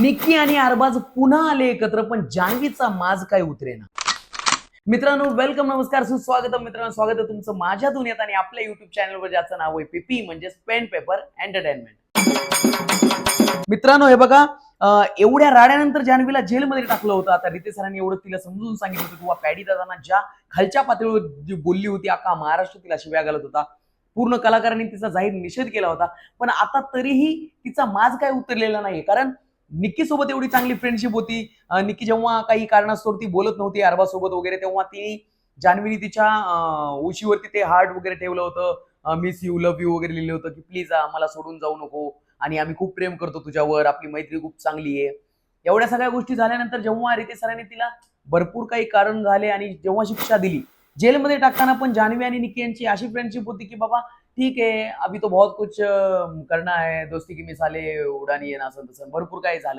निक्की आणि अरबाज पुन्हा आले एकत्र पण जान्हवीचा माज काय उतरेना. मित्रांनो वेलकम नमस्कार सुस्वागत मित्रांनो स्वागत आहे तुमचं माझ्या दुनियात आणि आपल्या युट्यूब चॅनलवर ज्याचं नाव आहे पीपी म्हणजे पेन पेपर एंटरटेनमेंट मित्रांनो हे बघा एवढ्या राड्यानंतर जान्हवीला जेलमध्ये टाकलं होतं. आता रिते सरांनी एवढं तिला समजून सांगितलं होतं किंवा पॅडी दादांना ज्या खालच्या पातळीवर जी बोलली होती अख्खा महाराष्ट्र तिला शिव्या घालत होता. पूर्ण कलाकारांनी तिचा जाहीर निषेध केला होता. पण आता तरीही तिचा माज काय उतरलेला नाही कारण निक्की सोबत एवढी चांगली फ्रेंडशिप होती. निक्की जेव्हा काही कारणास्तव ती बोलत नव्हती अरबासोबत वगैरे तेव्हा ती जान्हवीने तिच्या उशीवरती ते हार्ट वगैरे ठेवलं होतं. मिस यू लव्ह यू वगैरे लिहिलं होतं की प्लीज आम्हाला सोडून जाऊ नको. आणि आम्ही खूप प्रेम करतो तुझ्यावर. आपली मैत्री खूप चांगली आहे. एवढ्या सगळ्या गोष्टी झाल्यानंतर जेव्हा रिते सरांनी तिला भरपूर काही कारण झाले आणि जेव्हा शिक्षा दिली जेलमध्ये टाकताना पण जान्हवी आणि निक्की यांची अशी फ्रेंडशिप होती की बाबा ठीक है अभी तो बहुत कुछ करना है दोस्ती की मिसाले उडानी आहे ना असं तसं भरपूर काही झालं.